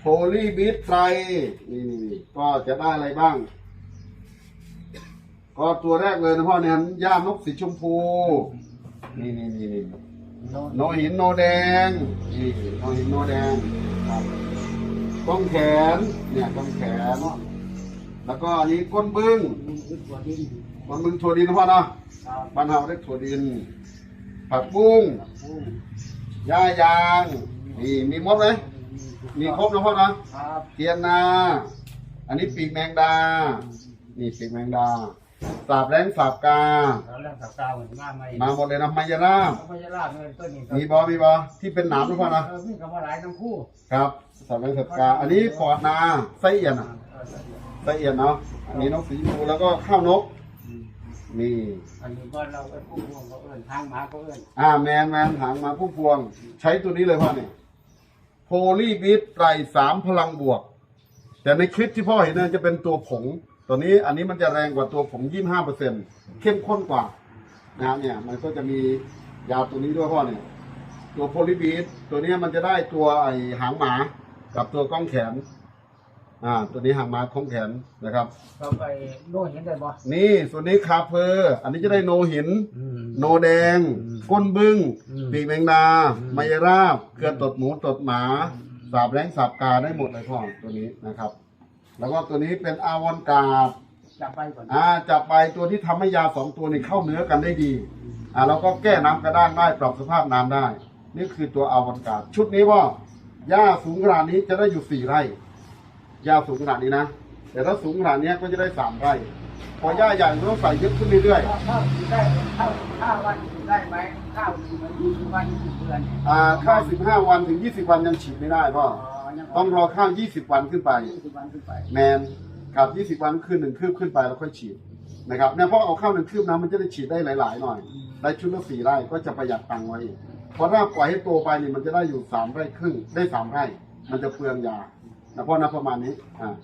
โพลีบีทไตรนี่นี่นี่ก็จะได้อะไรบ้าง ก็ตัวแรกเลยนะพ่อเนี่ยย่ามนกสีชมพู นี่นี่นี่นี่โน่นโนหินโนแดงนี่โนหินโนแดงครับก้องแขน เนี่ยก้องแขนแล้วก็อันนี้ก้นบึ้งมีอึดหัวดินก้นบึ้งถั่วดินนะพ่อเนาะครับบ้านเฮาเรียกถั่วดิน ผักบุ้งกุ้งหญ้ายาง นี่มีหมดเลย มีครบนะพ่อเนาะครับเทียนนา อันนี้ปีกแมงดา นี่ปีกแมงดาสาบแรงสาบกา แล้วเรื่องสับกาวเหมือนมาไหมมาหมดเลยนะมายาลามพญาลาบเงินต้นนี้มีบอมีบอที่เป็นหนามนะพ่อนะ เออมีคำว่าหลายทั้งคู่ครับสาบแรงสาบกา อันนี้ปอดนาไส้เอียนอะเออไส้เอียนเนาะ อันนี้นกสีชมพูแล้วก็ข้าวนก นี่ อันนี้บ้านเราเป็นผู้ห่วงเขาเอิ้นทางหมาเขาเอิ้นอ่าแมนแมนหางมาพุ่มพวง ใช้ตัวนี้เลยพ่อเนี่ย โพลีบีทไตรสามพลังบวก แต่ในคลิปที่พ่อเห็นเนี่ยจะเป็นตัวผง ตัวนี้อันนี้มันจะแรงกว่าตัวผงยี่ห้าเปอร์เซ็นเข้มข้นกว่านะเนี่ย มันก็จะมียาตัวนี้ด้วยพ่อเนี่ย ตัวโพลีบีทตัวนี้มันจะได้ตัวไอหางหมา กับตัวก้องแขน อ่า ตัวนี้หางหมาข้องแขนนะครับ เราไปโน่นเห็นได้บ่นี่ส่วนนี้คาเพอร์อันนี้จะได้โนหิน อืม โนแดง อืมก้นบึ้งอืมปีกแมงดาอืมมายราบ เกลือตดหมูตดหมา สาบแรงสาบกาได้หมดเลยพ่อตัวนี้นะครับ แล้วก็ตัวนี้เป็นอาวอนกาดจะไปก่อนอ่าจับไปตัวที่ทำให้ยาสองตัวนี้เข้าเนื้อกันได้ดีอ่าแล้วก็แก้น้ำกระด้างได้ปรับสภาพน้ำได้ นี่คือตัวอาวอนกาดชุดนี้ว่าหญ้าสูงขนาดนี้จะได้อยู่สี่ไร่ หญ้าสูงขนาดนี้นะ แต่ถ้าสูงขนาดนี้ก็จะได้สามไร่ พอหญ้าใหญ่ก็ต้องใส่เยอะขึ้นเรื่อยๆข้าวข้าวกินได้ข้าวข้าววันกินได้ไหมข้าวกินมันยี่สิบวันยี่สิบเดือนอ่าข้าว15วันถึง20วันยังฉีดไม่ได้พ่อยังต้องรอข้าว20วันขึ้นไปยี่สิบวันขึ้นไปแมนกับ20วันคืนหนึ่งคืบขึ้นไปแล้วค่อยฉีดนะครับเนี่ยพ่อเอาข้าวหนึ่งคืบนะมันจะได้ฉีดได้หลาย ๆ หน่อยได้ชุดละสี่ไร่ก็จะประหยัดตังค์ไว้อีกเพราะถ้าปล่อยให้โตไปนี่มันจะได้อยู่สามไร่ครึ่งได้สามไร่ มันจะเปลืองยา นะพ่อนะประมาณนี้อ่า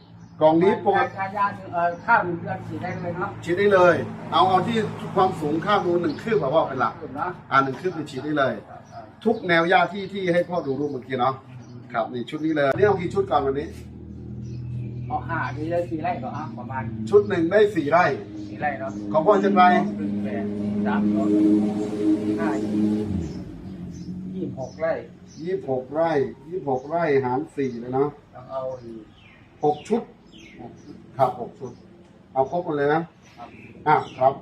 กล่องนี้ปกติทายาเอ่อข้าวหนึ่งเดือนฉีดได้เลยเนาะฉีดได้เลย เอาเอาที่ความสูงข้าวนูนหนึ่งคืบแบบว่าเป็นหลัก ถูกเนาะอ่าหนึ่งคืบนี่ฉีดได้เลย ทุกแนวหญ้าที่ที่ให้พ่อดูรูปเมื่อกี้เนาะ ครับนี่ชุดนี้เลยนี่เอากี่ชุดก่อนวันนี้ เอาห้าดีเลยสี่ไร่ก็อะประมาณชุดหนึ่งได้สี่ไร่ สี่ไร่เนาะของพ่อจะไปหนึ่งแปดสามร้อยห้ายี่สิบหกไร่ ยี่สิบหกไร่ยี่สิบหกไร่หารสี่เลยเนาะต้องเอาอีกหกชุดครับหกชุด เอาครบหมดเลยนะครับอะครับ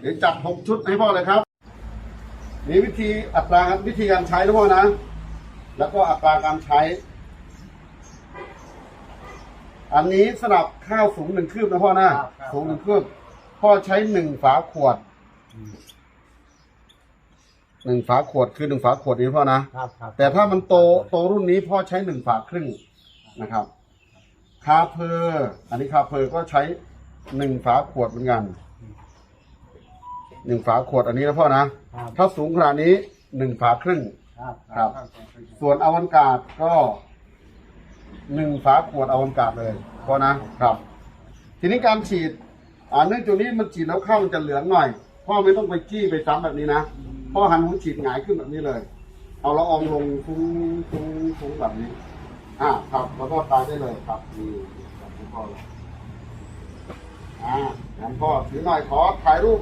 เดี๋ยวจัดหกชุดให้พ่อเลยครับ นี่วิธีอัตราวิธีการใช้นะพ่อนะ แล้วก็อัตราการใช้ อันนี้สำหรับข้าวสูงหนึ่งคืบนะพ่อนะสูงหนึ่งคืบพ่อใช้หนึ่งฝาขวด หนึ่งฝาขวดคือหนึ่งฝาขวดนี้พ่อนะ ครับครับแต่ถ้ามันโตโตรุ่นนี้พ่อใช้หนึ่งฝาครึ่งนะครับ คาเพอร์อันนี้คาเพอร์ก็ใช้หนึ่งฝาขวดเหมือนกันหนึ่งฝาขวดอันนี้นะพ่อนะ ครับถ้าสูงขนาดนี้หนึ่งฝาครึ่ง ครับครับ ส่วนอวันกาดก็หนึ่งฝาขวดอวันกาดเลยพ่อนะครับ ทีนี้การฉีด อ่าเนื่องจากนี้มันฉีดแล้วข้าวมันจะเหลืองหน่อยพ่อไม่ต้องไปจี้ไปซ้ำแบบนี้นะ พอหันหัวฉีดหงายขึ้นแบบนี้เลย เอาละอองลงฟุ้งฟุ้งฟุ้งแบบนี้ อ่า ครับ แล้วก็ตายได้เลยครับนี่ครับพ่อเลยอ่างั้นพ่อถือหน่อยขอถ่ายรูป